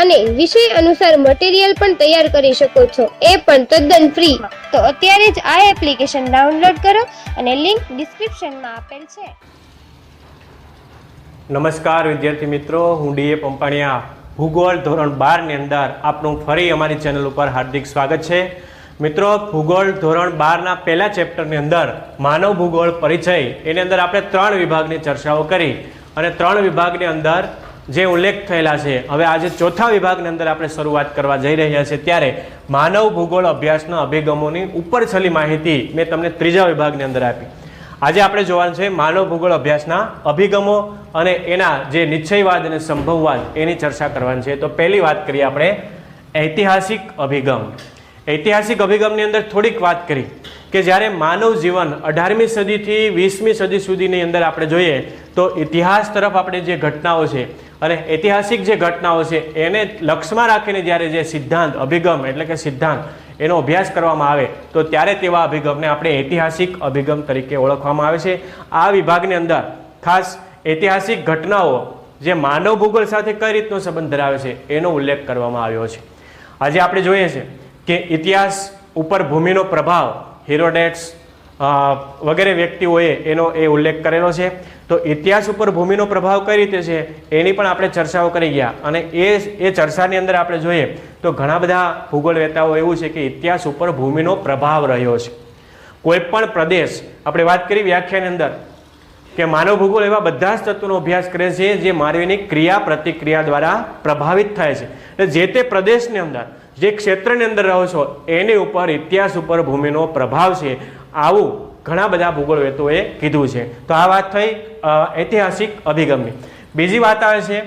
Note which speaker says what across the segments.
Speaker 1: અને વિષય અનુસાર મટીરિયલ પણ તૈયાર કરી શકો છો. એ પણ તદ્દન ફ્રી તો અત્યારે જ આ એપ્લિકેશન ડાઉનલોડ કરો અને લિંક ડિસ્ક્રિપ્શનમાં આપેલ છે.
Speaker 2: નમસ્કાર વિદ્યાર્થી મિત્રો, હું ડીએ પંપાણિયા. ભૂગોળ ધોરણ બારની અંદર આપનું ફરી અમારી ચેનલ ઉપર હાર્દિક સ્વાગત છે. મિત્રો, ભૂગોળ ધોરણ બારના પહેલા ચેપ્ટરની અંદર માનવ ભૂગોળ પરિચય, એની અંદર આપણે ત્રણ વિભાગની ચર્ચાઓ કરી. અને ત્રણ વિભાગની અંદર જે ઉલ્લેખ થયેલા છે. હવે આજે ચોથા વિભાગની અંદર આપણે શરૂઆત કરવા જઈ રહ્યા છીએ ત્યારે માનવ ભૂગોળ અભ્યાસના અભિગમોની ઉપર છેલ્લી માહિતી મેં તમને ત્રીજા વિભાગની અંદર આપી. આજે આપણે જોવાનું છે માનવ ભૂગોળ અભ્યાસના અભિગમો અને એના જે નિશ્ચયવાદ અને સંભવવાદ એની ચર્ચા કરવાની છે. તો પહેલી વાત કરીએ આપણે ઐતિહાસિક અભિગમ. ઐતિહાસિક અભિગમની અંદર થોડીક વાત કરી કે જ્યારે માનવ જીવન અઢારમી સદીથી વીસમી સદી સુધીની અંદર આપણે જોઈએ તો ઇતિહાસ તરફ આપણે જે ઘટનાઓ છે અને ઐતિહાસિક જે ઘટનાઓ છે એને લક્ષમાં રાખીને જ્યારે જે સિદ્ધાંત, અભિગમ એટલે કે સિદ્ધાંત એનો અભ્યાસ કરવામાં આવે તો ત્યારે તેવા અભિગમને આપણે ઐતિહાસિક અભિગમ તરીકે ઓળખવામાં આવે છે. આ વિભાગની અંદર ખાસ ઐતિહાસિક ઘટનાઓ જે માનવ ભૂગોળ સાથે કઈ રીતનો સંબંધ ધરાવે છે એનો ઉલ્લેખ કરવામાં આવ્યો છે. આજે આપણે જોઈએ છે કે ઇતિહાસ ઉપર ભૂમિનો પ્રભાવ હિરોડેટ્સ વગેરે વ્યક્તિઓએ એનો એ ઉલ્લેખ કરેલો છે. તો ઇતિહાસ ઉપર ભૂમિનો પ્રભાવ કઈ રીતે છે, એની પણ આપણે ચર્ચાઓ કરી ગયા. અને એ એ ચર્ચાની અંદર આપણે જોઈએ તો ઘણા બધા ભૂગોળવેતાઓ એવું છે કે ઇતિહાસ ઉપર ભૂમિનો પ્રભાવ રહ્યો છે. કોઈ પણ પ્રદેશ, આપણે વાત કરી વ્યાખ્યાની અંદર, કે માનવ ભૂગોળ એવા બધા જ તત્વોનો અભ્યાસ કરે છે જે માનવીની ક્રિયા પ્રતિક્રિયા દ્વારા પ્રભાવિત થાય છે. એટલે જે તે પ્રદેશની અંદર જે ક્ષેત્રની અંદર રહો છો, એની ઉપર ઇતિહાસ ઉપર ભૂમિનો પ્રભાવ છે. આવું ઘણા બધા ભૂગોળવેત્તોએ કીધું છે. તો આ વાત થઈ ઐતિહાસિક અભિગમની. બીજી વાત આવે છે,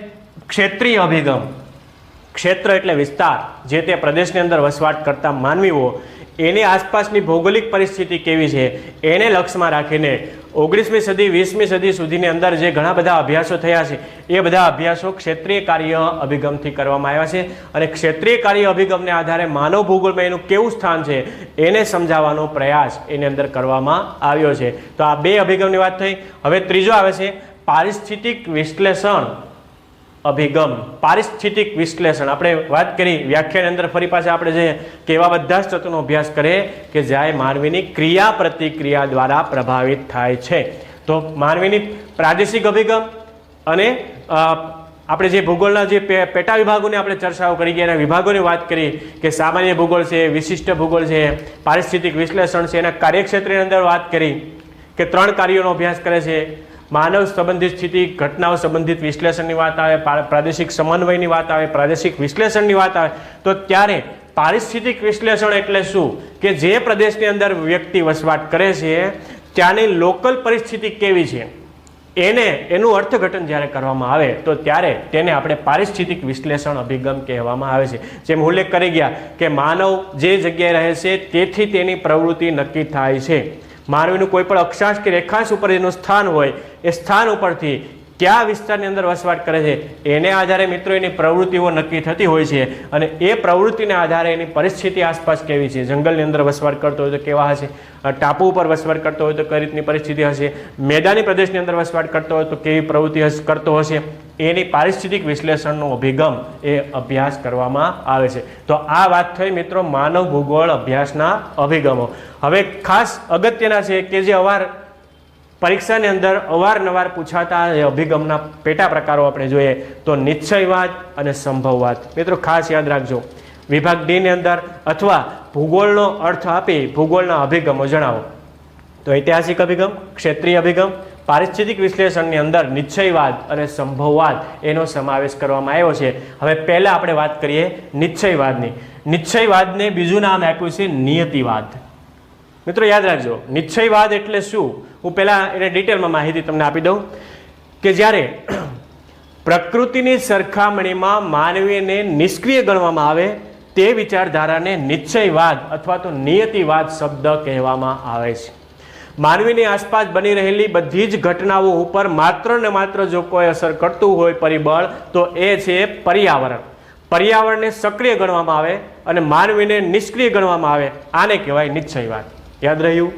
Speaker 2: ક્ષેત્રીય અભિગમ. ક્ષેત્ર એટલે વિસ્તાર, જે તે પ્રદેશની અંદર વસવાટ કરતા માનવીઓ એની આસપાસની ભૌગોલિક પરિસ્થિતિ કેવી છે, એને લક્ષ્યમાં રાખીને ઓગણીસમી સદી, વીસમી સદી સુધીની અંદર જે ઘણા બધા અભ્યાસો થયા છે, એ બધા અભ્યાસો ક્ષેત્રીય કાર્ય અભિગમથી કરવામાં આવ્યા છે અને ક્ષેત્રીય કાર્ય અભિગમને આધારે માનવ ભૂગોળમાં એનું કેવું સ્થાન છે, એને સમજાવવાનો પ્રયાસ એની અંદર કરવામાં આવ્યો છે. તો આ બે અભિગમની વાત થઈ. હવે ત્રીજો આવે છે, પારિસ્થિતિક વિશ્લેષણ. અભિગમ, પારિસ્થિતિક વિશ્લેષણ. આપણે વાત કરી વ્યાખ્યાની અંદર, ફરી પાછા આપણે જઈએ કે એવા બધા જ તત્વોનો અભ્યાસ કરે કે જ્યાં માનવીની ક્રિયા પ્રતિક્રિયા દ્વારા પ્રભાવિત થાય છે. તો માનવીની પ્રાદેશિક અભિગમ અને આપણે જે ભૂગોળના જે પેટા વિભાગોની આપણે ચર્ચાઓ કરી એના વિભાગોની વાત કરી કે સામાન્ય ભૂગોળ છે, વિશિષ્ટ ભૂગોળ છે, પારિસ્થિતિક વિશ્લેષણ છે, એના કાર્યક્ષેત્રની અંદર વાત કરી કે ત્રણ કાર્યોનો અભ્યાસ કરે છે. માનવ સંબંધિત સ્થિતિ, ઘટનાઓ સંબંધિત વિશ્લેષણની વાત આવે પ્રાદેશિક સમન્વયની વાત આવે, પ્રાદેશિક વિશ્લેષણની વાત આવે, તો ત્યારે પારિસ્થિતિક વિશ્લેષણ એટલે શું? કે જે પ્રદેશની અંદર વ્યક્તિ વસવાટ કરે છે, ત્યાંની લોકલ પરિસ્થિતિ કેવી છે? એને, એનું અર્થઘટન જ્યારે કરવામાં આવે, તો ત્યારે તેને આપણે પારિસ્થિતિક વિશ્લેષણ અભિગમ કહેવામાં આવે છે. જેમ ઉલ્લેખ કરી ગયા કે માનવ જે જગ્યાએ રહે છે, તેથી તેની પ્રવૃત્તિ નક્કી થાય છે. માનવીનું કોઈ પણ અક્ષાંશ કે રેખાંશ ઉપર એનું સ્થાન હોય, એ સ્થાન ઉપરથી કયા વિસ્તારની અંદર વસવાટ કરે છે, એને આધારે મિત્રો એની પ્રવૃત્તિઓ નક્કી થતી હોય છે અને એ પ્રવૃત્તિને આધારે એની પરિસ્થિતિ આસપાસ કેવી છે. જંગલની અંદર વસવાટ કરતો હોય તો કેવા હશે? ટાપુ ઉપર વસવાટ કરતો હોય તો કઈ રીતની પરિસ્થિતિ હશે? મેદાની પ્રદેશની અંદર વસવાટ કરતો હોય તો કેવી પ્રવૃત્તિ કરતો હશે? એની પારિસ્થિતિક વિશ્લેષણનો અભિગમ એ અભ્યાસ કરવામાં આવે છે. તો આ વાત થઈ મિત્રો માનવ ભૂગોળ અભ્યાસના અભિગમો. હવે ખાસ અગત્યના છે કે જે અવાર પરીક્ષાની અંદર અવારનવાર પૂછાતા એ અભિગમના પેટા પ્રકારો આપણે જોઈએ તો નિશ્ચયવાદ અને સંભવવાદ. મિત્રો ખાસ યાદ રાખજો. વિભાગ ડી ની અંદર અથવા ભૂગોળનો અર્થ આપી ભૂગોળના અભિગમો જણાવો. તો ઐતિહાસિક અભિગમ, ક્ષેત્રીય અભિગમ પારિસ્થિતિક વિશ્લેષણની અંદર નિશ્ચયવાદ અને સંભવવાદ એનો સમાવેશ કરવામાં આવ્યો છે. હવે પહેલા આપણે વાત કરીએ નિશ્ચયવાદની. નિશ્ચયવાદને બીજું નામ આપ્યું છે નિયતિવાદ. મિત્રો યાદ રાખજો, નિશ્ચયવાદ એટલે શું? હું પહેલાં એને ડિટેલમાં માહિતી તમને આપી દઉં કે જ્યારે પ્રકૃતિની સરખામણીમાં માનવીને નિષ્ક્રિય ગણવામાં આવે તે વિચારધારાને નિશ્ચયવાદ અથવા તો નિયતિવાદ શબ્દ કહેવામાં આવે છે. માનવીની આસપાસ બની રહેલી બધી જ ઘટનાઓ ઉપર માત્ર ને માત્ર જો કોઈ અસર કરતું હોય પરિબળ, તો એ છે પર્યાવરણ. પર્યાવરણને સક્રિય ગણવામાં આવે અને માનવીને નિષ્ક્રિય ગણવામાં આવે, આને કહેવાય નિશ્ચયવાદ. યાદ રહ્યું?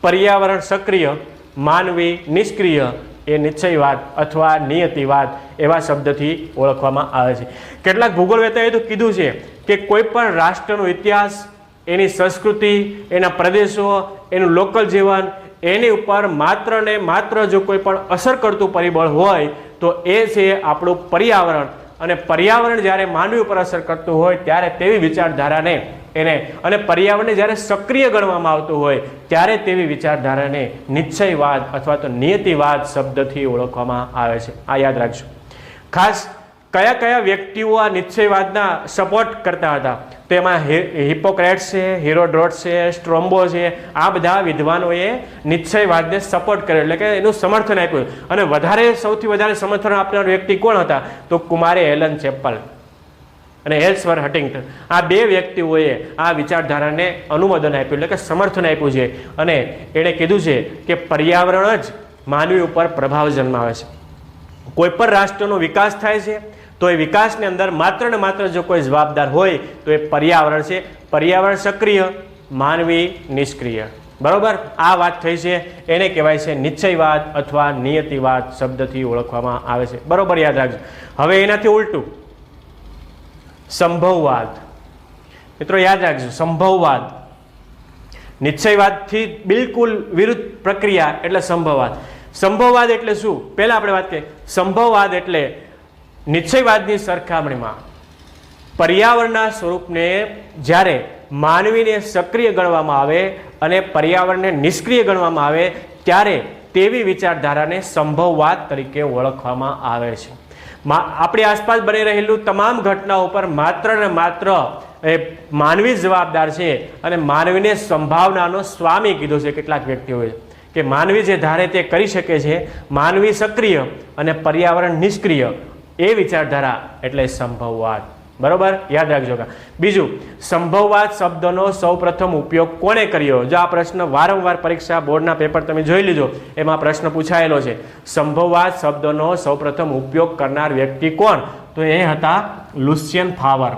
Speaker 2: પર્યાવરણ સક્રિય, માનવી નિષ્ક્રિય, એ નિશ્ચયવાદ અથવા નિયતિવાદ એવા શબ્દથી ઓળખવામાં આવે છે. કેટલાક ભૂગોળવેતાએ તો કીધું છે કે કોઈ પણ રાષ્ટ્રનો ઇતિહાસ એની સંસ્કૃતિ, એના પ્રદેશો, એનું લોકલ જીવન, એની ઉપર માત્ર ને માત્ર જો કોઈ પણ અસર કરતું પરિબળ હોય, તો એ છે આપણું પર્યાવરણ. અને પર્યાવરણ જ્યારે માનવી ઉપર અસર કરતું હોય, ત્યારે તેવી વિચારધારાને એને, અને પર્યાવરણને જ્યારે સક્રિય ગણવામાં આવતું હોય, ત્યારે તેવી વિચારધારાને નિશ્ચયવાદ અથવા તો નિયતિવાદ શબ્દથી ઓળખવામાં આવે છે. આ યાદ રાખજો. ખાસ કયા કયા વ્યક્તિઓ આ નિશ્ચયવાદના સપોર્ટ કરતા હતા? તેમાં હિપોક્રેટ્સ છે હિરોડ્રોટ છે સ્ટ્રોમ્બો છે, આ બધા વિદ્વાનોએ નિશ્ચયવાદને સપોર્ટ કર્યો. એટલે કે એનું સમર્થન આપ્યું. અને વધારે, સૌથી વધારે સમર્થન આપનાર વ્યક્તિ કોણ હતા? તો કુમારે હેલન ચેપલ અને હેલ્સવર હટિંગ્ટન આ બે વ્યક્તિઓએ આ વિચારધારાને અનુમોદન આપ્યું, એટલે કે સમર્થન આપ્યું છે. અને એણે કીધું છે કે પર્યાવરણ જ માનવી ઉપર પ્રભાવ જન્માવે છે. કોઈ પણ રાષ્ટ્રનો વિકાસ થાય છે તો એ વિકાસની અંદર માત્ર ને માત્ર જો કોઈ જવાબદાર હોય તો એ પર્યાવરણ છે. પર્યાવરણ સક્રિય, માનવી નિષ્ક્રિય. બરોબર? આ વાત થઈ છે. એને કહેવાય છે નિશ્ચયવાદ અથવા નિયતિવાદ શબ્દથી ઓળખવામાં આવે છે. બરોબર યાદ રાખજો. હવે એનાથી ઉલટું. સંભવવાદ. મિત્રો યાદ રાખજો, સંભવવાદ. નિશ્ચયવાદથી બિલકુલ વિરુદ્ધ પ્રક્રિયા એટલે સંભવવાદ. સંભવવાદ એટલે શું? પહેલા આપણે વાત કરીએ. સંભવવાદ એટલે નિશ્ચયવાદની સરખામણીમાં પર્યાવરણના સ્વરૂપને જ્યારે માનવીને સક્રિય ગણવામાં આવે અને પર્યાવરણને નિષ્ક્રિય ગણવામાં આવે, ત્યારે તેવી વિચારધારાને સંભવવાદ તરીકે ઓળખવામાં આવે છે. આપણી આસપાસ બની રહેલું તમામ ઘટનાઓ પર માત્ર ને માત્ર એ માનવી જવાબદાર છે અને માનવીને સંભાવનાનો સ્વામી કીધો છે કેટલાક વ્યક્તિઓએ. કે માનવી જે ધારે તે કરી શકે છે, માનવી સક્રિય અને પર્યાવરણ નિષ્ક્રિય એ વિચારધારા એટલે સંભવવાદ. બરોબર? યાદ રાખજો બીજું, સંભવવાદ શબ્દનો સૌપ્રથમ ઉપયોગ કોણે કર્યો? જો આ પ્રશ્ન વારંવાર પરીક્ષા બોર્ડના પેપર તમે જોઈ લીધો, એમાં પ્રશ્ન પૂછાયેલો છે. સંભવવાદ શબ્દનો સૌપ્રથમ ઉપયોગ કરનાર વ્યક્તિ કોણ? તો એ હતા લુસિયન ફાવર.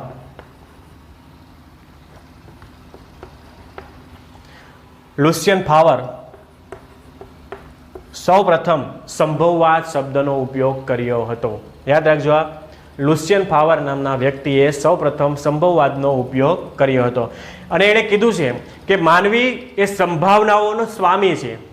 Speaker 2: લુસિયન ફાવર સૌપ્રથમ સંભવવાદ શબ્દનો ઉપયોગ કર્યો હતો. યાદ રાખજો આ. લુસિયન ફાવર નામના વ્યક્તિએ સૌપ્રથમ સંભવવાદનો ઉપયોગ કર્યો હતો. અને એણે કીધું છે કે માનવી એ સંભાવનાઓનો સ્વામી છે.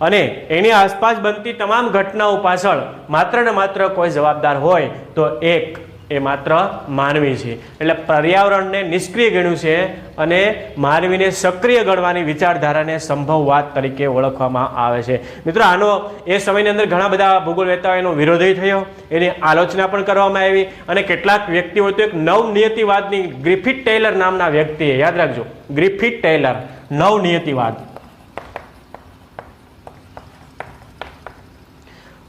Speaker 2: અને એની આસપાસ બનતી તમામ ઘટનાઓ પાછળ માત્ર ને માત્ર કોઈ જવાબદાર હોય તો એક એ માત્ર માનવી છે. એટલે પર્યાવરણને નિષ્ક્રિય ગણ્યું છે અને માનવીને સક્રિય ગણવાની વિચારધારાને સંભવવાદ તરીકે ઓળખવામાં આવે છે. મિત્રો, આનો એ સમયની અંદર ઘણા બધા ભૂગોળવેતાઓ એનો વિરોધી થયો, એની આલોચના પણ કરવામાં આવી અને કેટલાક વ્યક્તિઓ તો એક નવનિયતિવાદની ગ્રિફિટ ટેલર નામના વ્યક્તિએ, યાદ રાખજો ગ્રિફિટ ટેલર, નવનિયતિવાદ.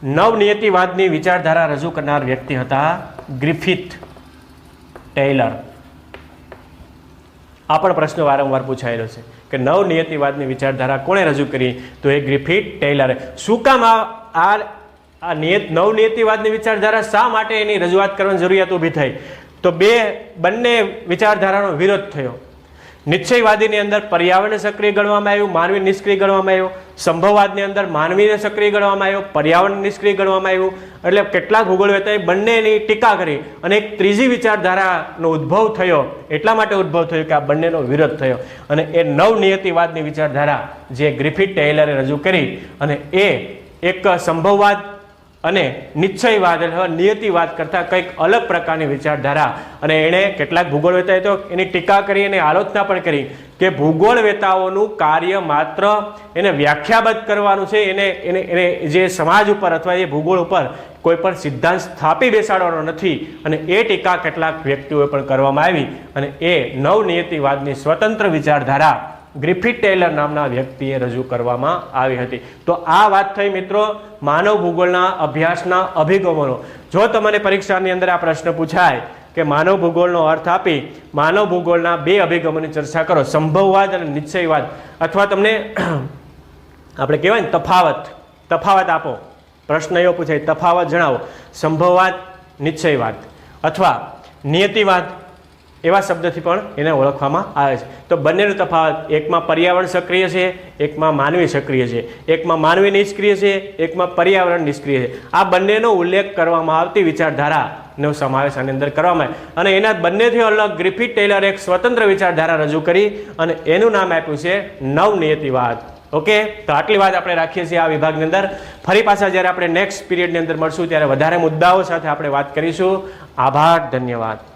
Speaker 2: નવનિયતિવાદની વિચારધારા રજૂ કરનાર વ્યક્તિ હતા ગ્રિફિથ ટેલર. આ પણ પ્રશ્ન વારંવાર પૂછાયેલો છે કે નવનિયતિવાદની વિચારધારા કોણે રજૂ કરી? તો એ ગ્રિફિટ ટેલરે. શું કામ આ આ નિયત નવનિયતિવાદની વિચારધારા શા માટે એની રજૂઆત કરવાની જરૂરિયાત ઊભી થઈ? તો બે બંને વિચારધારાનો વિરોધ થયો. નિશ્ચયવાદીની અંદર પર્યાવરણને સક્રિય ગણવામાં આવ્યું માનવી નિષ્ક્રિય ગણવામાં આવ્યો, સંભવવાદની અંદર માનવીને સક્રિય ગણવામાં આવ્યો પર્યાવરણ નિષ્ક્રિય ગણવામાં આવ્યું. એટલે કેટલાક ભૂગોળવેતાએ બંનેની ટીકા કરી અને એક ત્રીજી વિચારધારાનો ઉદ્ભવ થયો. એટલા માટે ઉદ્ભવ થયો કે આ બંનેનો વિરોધ થયો. અને એ નવનિયતિવાદની વિચારધારા જે ગ્રિફિટ ટેલરે રજૂ કરી અને એ એક સંભવવાદ અને નિશ્ચયવાદ અથવા નિયતિવાદ કરતાં કંઈક અલગ પ્રકારની વિચારધારા. અને એણે કેટલાક ભૂગોળવેતાએ તો એની ટીકા કરી અને આલોચના પણ કરી કે ભૂગોળવેતાઓનું કાર્ય માત્ર એને વ્યાખ્યાબદ્ધ કરવાનું છે, એને એને એને જે સમાજ ઉપર અથવા એ ભૂગોળ ઉપર કોઈ પણ સિદ્ધાંત સ્થાપી બેસાડવાનો નથી. અને એ ટીકા કેટલાક વ્યક્તિઓએ પણ કરવામાં આવી. અને એ નવનિયતિવાદની સ્વતંત્ર વિચારધારા ગ્રિફિટ ટેલર નામના વ્યક્તિએ રજૂ કરવામાં આવી હતી. તો આ વાત થઈ મિત્રો માનવ ભૂગોળના અભ્યાસના અભિગમોનો. જો તમને પરીક્ષાની અંદર આ પ્રશ્ન પૂછાય કે માનવ ભૂગોળનો અર્થ આપી માનવ ભૂગોળના બે અભિગમોની ચર્ચા કરો, સંભવવાદ અને નિશ્ચયવાદ, અથવા તમને આપણે કહેવાય ને તફાવત તફાવત આપો પ્રશ્ન એવો પૂછાય, તફાવત જણાવો, સંભવવાદ, નિશ્ચયવાદ, અથવા નિયતિવાદ એવા શબ્દથી પણ એને ઓળખવામાં આવે છે. તો બંનેનો તફાવત, એકમાં પર્યાવરણ સક્રિય છે, એકમાં માનવી સક્રિય છે. એકમાં માનવી નિષ્ક્રિય છે, એકમાં પર્યાવરણ નિષ્ક્રિય છે. આ બંનેનો ઉલ્લેખ કરવામાં આવતી વિચારધારાનો સમાવેશ આની અંદર કરવામાં આવે અને એના બંનેથી અલગ ગ્રિફિટ ટેલર એક સ્વતંત્ર વિચારધારા રજૂ કરી અને એનું નામ આપ્યું છે નવનિયતિવાદ ઓકે? તો આટલી વાત આપણે રાખીએ છીએ આ વિભાગની અંદર. ફરી પાછા જ્યારે આપણે નેક્સ્ટ પીરિયડની અંદર મળશું, ત્યારે વધારે મુદ્દાઓ સાથે આપણે વાત કરીશું. આભાર, ધન્યવાદ.